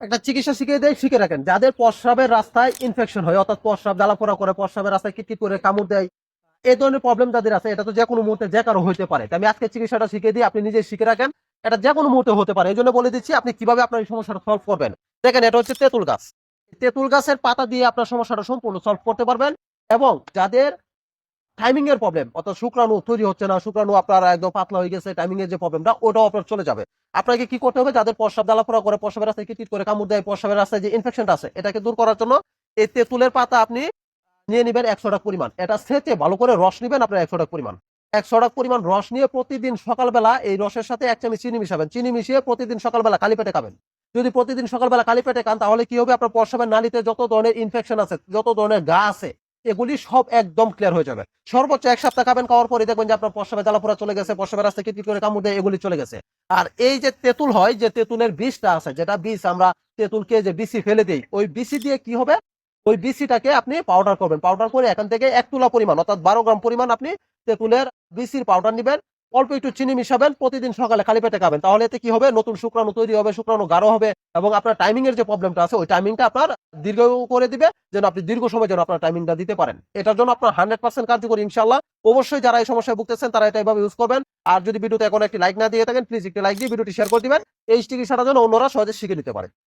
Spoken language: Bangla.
একটা চিকিৎসা শিখিয়ে দেয়, শিখে রাখেন। যাদের প্রস্রাবের রাস্তায় ইনফেকশন হয়, অর্থাৎ প্রস্রাব জ্বালাপোড়া করে, প্রস্রাবের রাস্তায় কিটকিট করে কামড় দেয় এই ধরনের প্রবলেম যাদের আছে, এটা তো যে কোনো মুহূর্তে যে কারও হতে পারে। আমি আজকে চিকিৎসাটা শিখিয়ে দিই, আপনি নিজে শিখে রাখেন, এটা যে কোনো মুহূর্তে হতে পারে। এই জন্য বলে দিচ্ছি, আপনি কীভাবে আপনার এই সমস্যাটা সলভ করবেন। দেখেন, এটা হচ্ছে তেঁতুল গাছ। তেঁতুল গাছের পাতা দিয়ে আপনার সমস্যাটা সম্পূর্ণ সলভ করতে পারবেন এবং যাদের টাইমিং এর প্রবলেম অর্থাৎ শুক্রাণু তৈরি হচ্ছে না, শুক্রাণু আপনার একদম পাতলা হয়ে গেছে টাইমিং এর যে প্রবলেমটা ওটাও আপনার চলে যাবে। আপনাকে কি করতে হবে? যাদের প্রস্রাব, জ্বালাপোড়া করে প্রস্রাবের রাস্তায় কিটিট করে কামড় দেয়, প্রস্রাবের রাস্তায় যে ইনফেকশনটা আছে, এটাকে দূর করার জন্য এই তেঁতুলের পাতা আপনি নিয়ে নেবেন একশো টাকা পরিমাণ। এটা সেচে ভালো করে রস নেবেন আপনার একশো টাকা পরিমাণ। একশো টাকা পরিমাণ রস নিয়ে প্রতিদিন সকালবেলা এই রসের সাথে এক চামচ চিনি মিশাবেন। চিনি মিশিয়ে প্রতিদিন সকালবেলা খালি পেটে খাবেন। যদি প্রতিদিন সকালবেলা খালি পেটে খান, তাহলে কি হবে? আপনার প্রস্রাবের নালীতে যত ধরনের ইনফেকশন আছে, যত ধরনের গা আছে এগুলি সব একদম ক্লিয়ার হয়ে যাবে। সর্বোচ্চ এক সপ্তাহ খাবেন, খাওয়ার পরে দেখবেন যে আপনার পশ্চিমে জ্বালাপোড়া চলে গেছে পশ্চিমের রাস্তায় কিটকিট করে কামড় দেয় এগুলি চলে গেছে। আর এই যে তেঁতুল হয়, যে তেঁতুলের বিষটা আছে, যেটা বিষ আমরা তেঁতুলকে যে বিসি ফেলে দিই, ওই বিসি দিয়ে কি হবে? ওই বিসিটাকে আপনি পাউডার করবেন। পাউডার করে এখান থেকে এক তুলা পরিমাণ, অর্থাৎ বারো গ্রাম পরিমাণ আপনি তেঁতুলের বিসির পাউডার নেবেন। অল্প একটু চিনি মিশাবেন, প্রতিদিন সকালে খালি পেটে খাবেন। তাহলে এতে কি হবে? নতুন শুক্রাণু তৈরি হবে, শুক্রাণু গাঢ় হবে এবং আপনার টাইমিং এর যে প্রবলেমটা আছে, ওই টাইমিংটা আপনার দীর্ঘ করে দিবে, যেন আপনি দীর্ঘ সময় যেন আপনার টাইমিংটা দিতে পারেন। এটার জন্য আপনার হান্ড্রেড পার্সেন্ট কার্যকরী ইনশাল্লাহ অবশ্যই যারা এই সমস্যায় ভুগতেছেন, তারা এটা এভাবে ইউজ করবেন। আর যদি ভিডিওতে এখন একটি লাইক না দিয়ে থাকেন প্লিজ একটি লাইক দিয়ে ভিডিওটি শেয়ার করে দিবেন। এই চিকিৎসাটার জন্য অন্যরা সহজে শিখে নিতে পারে।